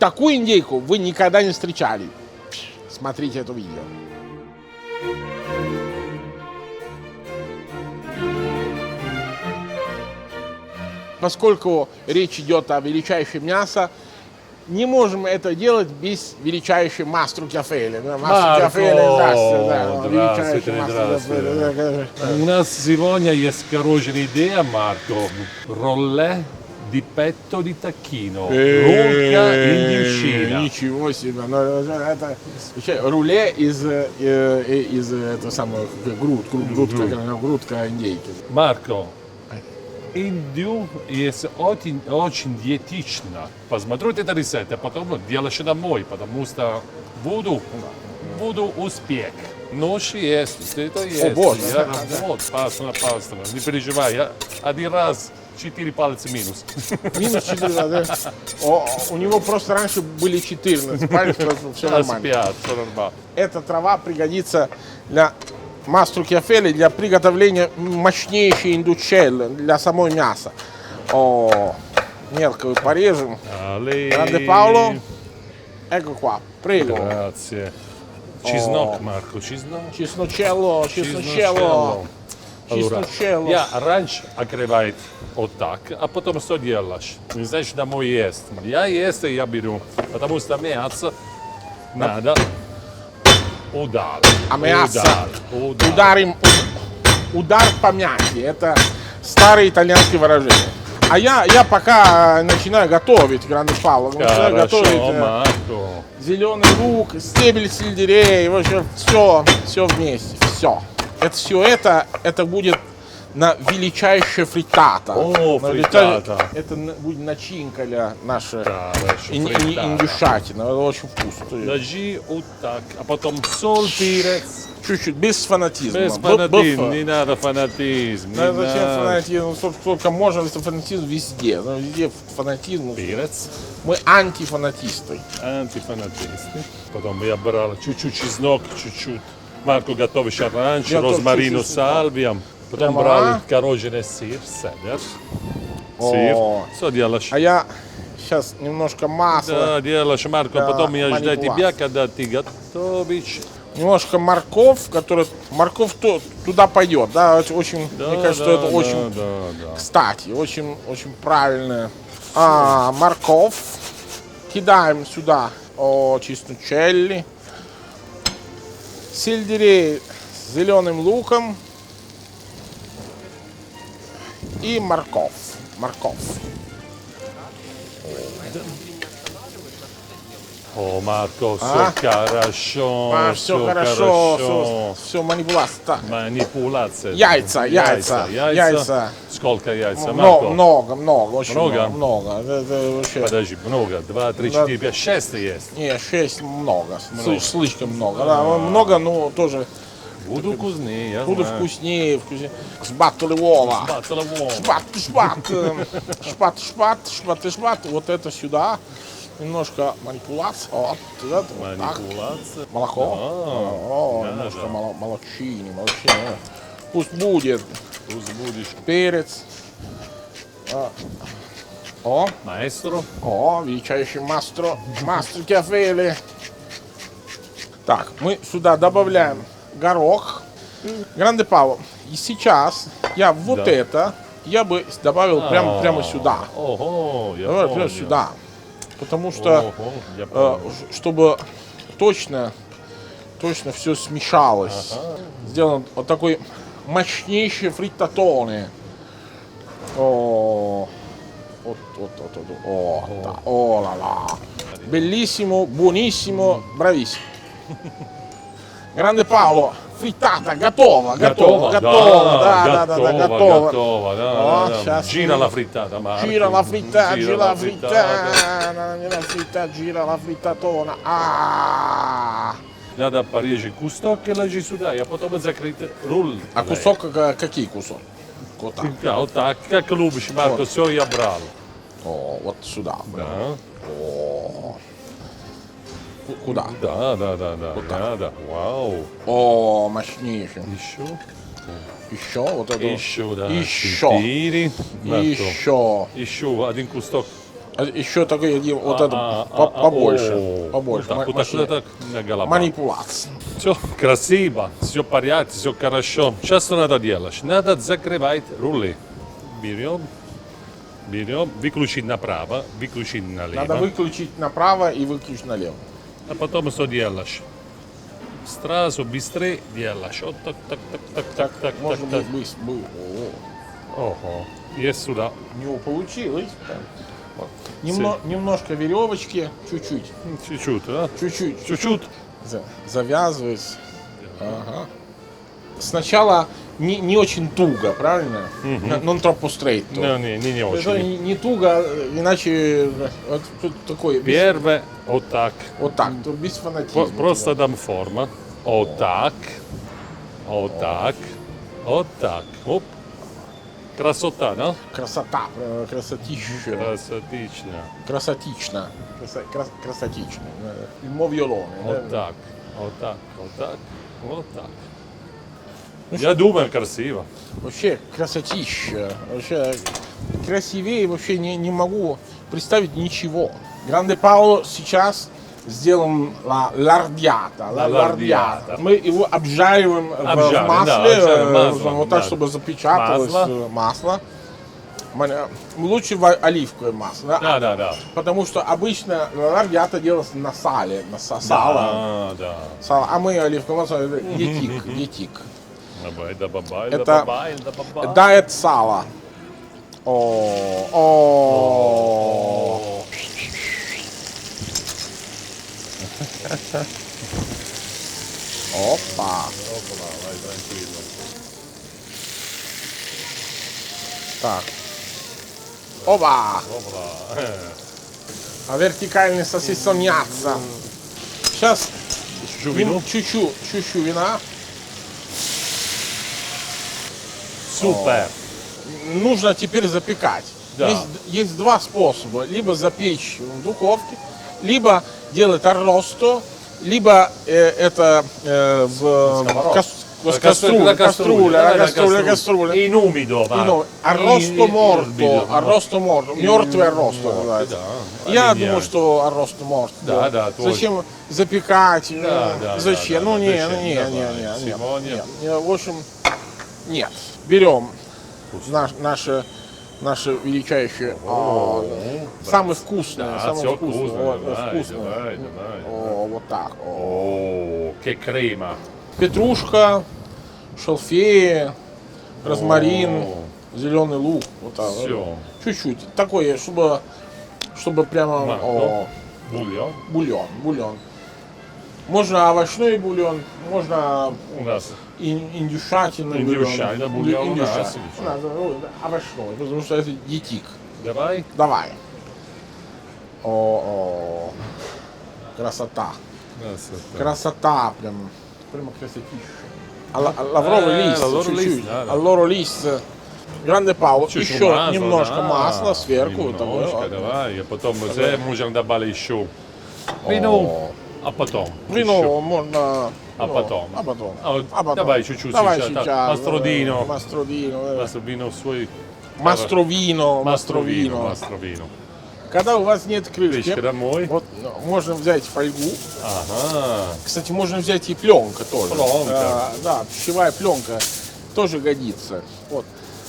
такую индейку вы никогда не встречали. Смотрите это видео. Поскольку речь идет о величайшем мясе, не можем это делать без величайшей мастру Кафели. Да, Марко, Кафели, здравствуйте, да, да. У нас сегодня есть хорошая идея, Марко. Ролле di petto di tacchino. Рулька индюшина. Ничего себе. Ну, это руле из, из э, этого самого груд, груд, грудка, грудка индейки. Марко, индю есть очень, очень диетично. Посмотрите это рецепт, а потом делаешь домой, потому что буду, буду успех. Нож есть, это есть. боже. Я, вот, паста на. Не переживай, я один раз четыре пальца минус. Минус 4, да. О, у него просто раньше были 14 пальцев, все нормально. Спят, все нормально. Эта трава пригодится для мастру киафели для приготовления мощнейшей индучеллы для самой мяса. О, мелко порежем. Grande Paolo. Ecco qua, prego. Grazie. Марко, чеснок. Чесночелло, чесночелло. Чесночелло. я раньше открывает вот так, а потом что делаешь? Не знаешь, домой есть. Я есть, я беру, потому что мясо надо удар. А мясо? Удар. удар. Ударим, удар по мясе. Это старое итальянское выражение. А я, я пока начинаю готовить, Гранде Павло. Начинаю готовить э, Марко. зеленый лук, стебель сельдерей, в общем, все, все вместе, все. Это все это, это будет на величайшая фриттата. О, На величай- Это будет начинка для нашей Хорошо, ин- ин- фриттата. индюшатины. Это очень вкусно. Ложи вот так, а потом соль, перец. Чуть-чуть, без фанатизма. Без Б- фанатизма, б- не надо фанатизм. не Да зачем надо. фанатизм? Сколько, сколько можно, если фанатизм везде. Ну, везде фанатизм. Перец. Мы антифанатисты. антифанатисты. Потом я брал чуть-чуть чеснок, чуть-чуть. Марко готовишь тоже розмарину чуть-чуть с сальвием. Потом Прямо, брал а? короженый сыр, седер. О. Сыр. Что? А я сейчас немножко масла, Да, делаешь, Марко, Да, потом я манипуляция. тебя, когда ты готовишь. немножко морковь, которая... Морковь то, туда пойдет, да, это очень, Да, мне кажется, да, это да, очень Да, да. кстати, очень, очень правильно. А, морковь. Кидаем сюда о, чесночелли. Сельдерей с зеленым луком. И морковь. Морковь. О, Марко, все А? хорошо. А, все всё хорошо, хорошо. все, все манипуляция. Манипуляция. Яйца, яйца, яйца. Сколько яйца, Марко? много, много, очень Много? много. много. Это, это вообще... Подожди, много. Два, три, четыре, пять, шесть есть. Не, 6 много. Много. Слиш- Слишком много. Да, много, но тоже Буду вкуснее, я буду знаю. вкуснее, вкуснее. Шбатали Вова. Бацала вон. Шпат, шпат, эм, шпат, шпат, шпат, шпат. Вот это сюда. Немножко манипуляция. Вот, это, вот так. Манипуляция. Молоко. О, да, немножко да. моло- молочини, молочини. Пусть будет. Пусть будешь Перец. А. О, маэстро. О, величайший мастро, мастер кафели. Так, мы сюда добавляем горох. Гранде Паво, и сейчас я вот Да. это, я бы добавил прямо, А, прямо сюда. Ого, я понял. прямо сюда. Потому что, э, чтобы точно, точно все смешалось. Сделан вот такой мощнейший фриттатоне. О, вот, вот, вот, вот, о, да, о, ла, ла. Bellissimo, buonissimo, bravissimo. Grande Paolo, frittata, готова, готова, готова, да, да, да, да, готова. готова, да, О, да, да. щас Gira мы- la frittata, Marco. Gira la frittata, gira la frittata. frittata, gira la frittata, gira la frittatona. Ah! Надо порежь кусок и ложи сюда, я потом закрыть руль. А кусок, э, какие кусок? Вот так. Да, вот так, как любишь, Марко, все я брал. О, вот сюда. Да, Ку- Куда? да, да, да, да, да, да. Вау. О, мощнейший. Еще, Еще вот это. вот. еще, да. Еще. Четыре. Еще. Еще один кусок. А еще такой вот А, это а, по- а, побольше. о, побольше. Вот так, вот так, вот так, голова. Манипуляция. Все красиво, все в порядке, все хорошо. Сейчас что надо делать? Надо закрывать рули. Берем, берем, выключить направо, выключить налево. Надо выключить направо и выключить налево. А потом что делаешь? Сразу быстрее делаешь. Вот так, так, так, так, так, так, Можно так, быть быстро. бы- О, Ого. Есть сюда. У него получилось. Так. Вот. Немно- немножко веревочки, чуть-чуть. Чуть-чуть, а? Чуть-чуть. Чуть-чуть. За- Завязывается. Ага. Сначала не, не очень туго, правильно? Non troppo stretto. Не, не, не, не очень. не, не туго, э, иначе вот без- Первое, вот так. вот так, то без фанатизма. Просто дам форма. Вот так. Вот так. Вот так. Оп. Красота, да? Красота, э, красотища. Красотично. Красотично. Краса- крас- красотично. Э, Il moviolone. Вот так. Вот так. Вот так. Вот так. Я думаю, красиво. Вообще красотища. Вообще красивее вообще не, не могу представить ничего. Гранде Пауло сейчас сделан ла лардиата. ла- Ла лардиата. Мы его обжариваем в- в масле, да, э, маслом, вот так, да. чтобы запечаталось Масло. э, масло. Маня- Лучше в оливковое масло. да? Да, да. Потому что обычно ла лардиата делается на сале, на са- сало. Да, да. Сало. А мы оливковое масло это етик, да Это- да бабай, да бабай. Дает сало. О, о. Опа. Так. Опа. Опа. А вертикальный сосисоньяцца. Сейчас чуть-чуть, чуть-чуть вина. Супер. Нужно теперь запекать. Да. Есть, есть два способа. Либо запечь в духовке, либо делать арросто, либо э, это э, в, Сковородке. кас- La кастрюля, la кастрюля, dai, la. In umido, va. Ну, Арросто морто, арросто морто, мертвый арросто называется. да. Я А думаю, что арросто морто. Да, да, точно. Зачем запекать? Да, э, да, Зачем? да, ну да, не, зачем? ну, не, Давай, не, не, не, сегодня. нет. Не, В общем, нет. Берем наш, наше, наше величайшее, а, самое вкусное, Да, самое все вкусное, вкусно. вот, Давай, вкусное. давай, давай. О, вот так. о. О, crema. Петрушка, шалфеи, розмарин, О. зеленый лук. Вот так. Всё. Чуть-чуть. Такое, чтобы, чтобы прямо Марко. о, Бульон. бульон, бульон. Можно овощной бульон, можно У нас ин- индюшатиный Индюшатина бульон. да, индюша- отлично. Надо, ну, овощной, потому что это диетик. Давай. Давай. О, о, красота. Красота. Красота прям. Прямо красотища. А, ла- а лавровый Э, лист, лавровый лист. А лавровый лист. э, Гранде Пауло. Чуть-чуть Еще масла, немножко да. масла сверху. Немножко, вот. давай. И потом мы можем добавить еще вино. А потом. Вино еще. можно. А ну, потом? А потом. А А потом. давай чуть-чуть Давай сейчас, так, сейчас. Мастrodino. э, Мастrodino. э. Мастровино свой. Мастровино. Мастровино. Мастровино. Когда у вас нет крышки, Крышка домой. вот ну, можно взять фольгу. Ага. Кстати, можно взять и пленка тоже. Пленка. А, да, пищевая пленка тоже годится. Вот.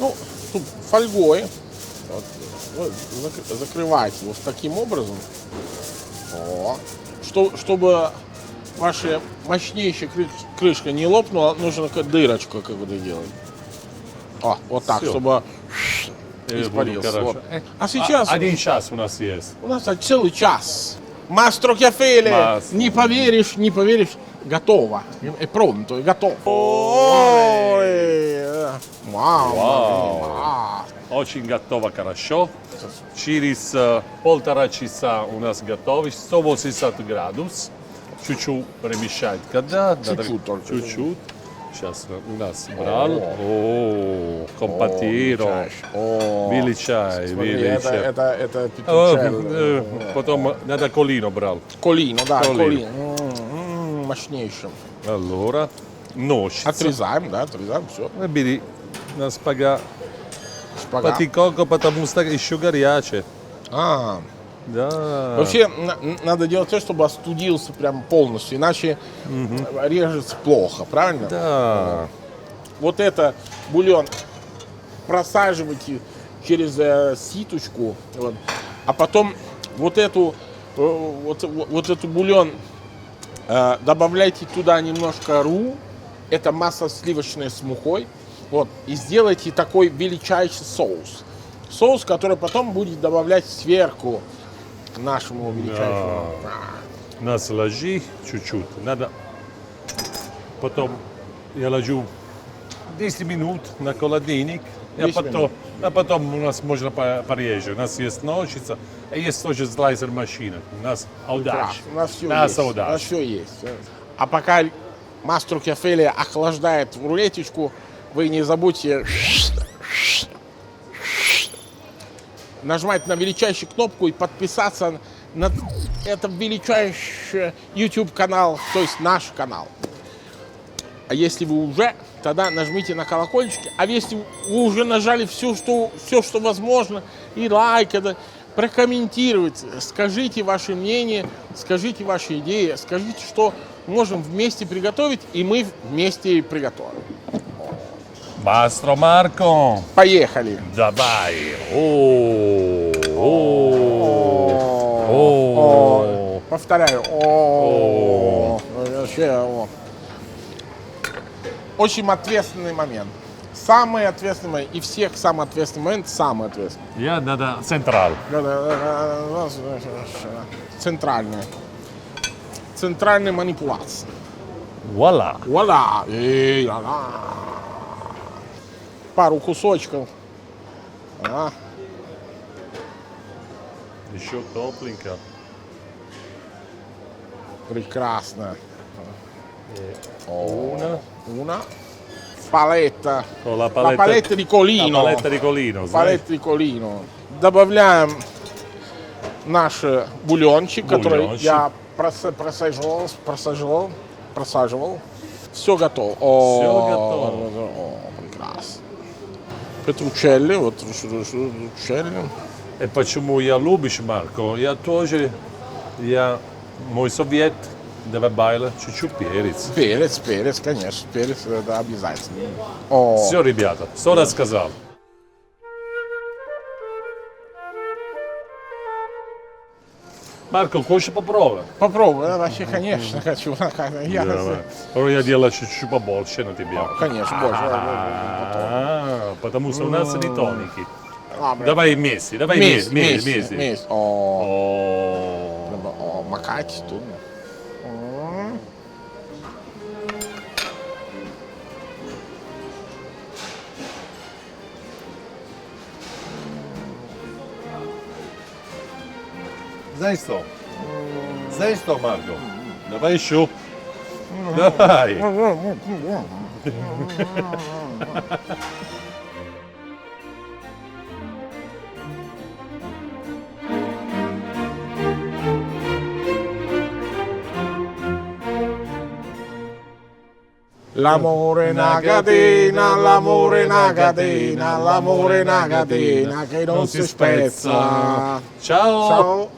Ну, тут фольгой. Вот, вот, зак- закрывайте вот таким образом. О. Что, чтобы ваша мощнейшая кры- крышка не лопнула, нужно как дырочку какую-то делать. О, вот так, Всё. чтобы испарился. Вот. Э, А сейчас а- Один час у нас есть. у нас целый час. Мастро Масло. не поверишь, не поверишь, готово. È pronto, è готов. Ой, Вау. Вау. Очень готово, хорошо. Через э, полтора часа у нас готовы. 180 градус. Чуть-чуть перемешать. Когда? Чуть-чуть Надо- только. Чуть-чуть. Сейчас у нас брал. О, компатиро. О, Били чай, смотри, били это, чай. это, это О, петучелло. э, Потом надо колино брал. Колино, да, Колино. колино. М, м, Мощнейшим. Allora, ножницы. Отрезаем, да, отрезаем, все. Э, Бери на спага Шпагат. патикоко, потому что еще горячее. А, Да. вообще на- надо делать так, чтобы остудился прям полностью, иначе режется плохо, правильно? Да. Вот это бульон просаживайте через э, ситочку, вот, а потом вот эту э, вот, вот, вот эту бульон э, добавляйте туда немножко ру, это масло сливочное с мукой, вот, и сделайте такой величайший соус. Соус, который потом будет добавлять сверху нашему величайшему. Нас ложи чуть-чуть. Надо потом я ложу 10 минут на холодильник, а 10 потом, а потом у нас можно по- порежать. У нас есть ножница, и есть тоже слайсер машина. У нас аудач. У нас все нас есть. У аудач. нас все есть. А пока мастер Кефели охлаждает рулеточку, вы не забудьте нажимать на величайшую кнопку и подписаться на этот величайший YouTube канал, то есть наш канал. А если вы уже, тогда нажмите на колокольчик. А если вы уже нажали все, что, все, что возможно, и лайк, это, прокомментировать, скажите ваше мнение, скажите ваши идеи, скажите, что можем вместе приготовить, и мы вместе и приготовим. Mastro Marco, Поехали! давай. О, о, О. Повторяю. О, вообще. Очень ответственный момент. Самый ответственный момент. И всех самый ответственный момент самый ответственный. Я надо централ. Центральная. Центральная манипуляция. Вуаля. Вуаля! Ла-ла. Пару кусочков. А, Еще тепленько. прекрасно. Una. Una paletta. Con la La paletta, paletta di colino. La paletta di colino, знаешь? Палетный колино. Добавляем наш э, бульончик, который Бульончик. я прос- просаживал, просаживал, просаживал. Все готово. О, Всё готово. Петручелли, вот петручелли. И почему я любишь Марко? Я тоже, я, мой совет, добавила чуть-чуть перец. Перец, перец, конечно, перец это обязательно. О, Все, ребята, что рассказал? Марко, хочешь попробовать? попробуй, я вообще, конечно, хочу. Я, я делаю чуть-чуть побольше на тебя. Конечно, больше. А, потому что у нас не тоники. А, бля. Давай вместе, давай Вместе, вместе, вместе, вместе. вместе. О, О, треба, о, макать тут. М. Знаешь что? Знаешь что, Марко? Давай еще. Давай. L'amore è una catena, l'amore è una catena, l'amore è una catena che non si spezza. Ciao. Ciao.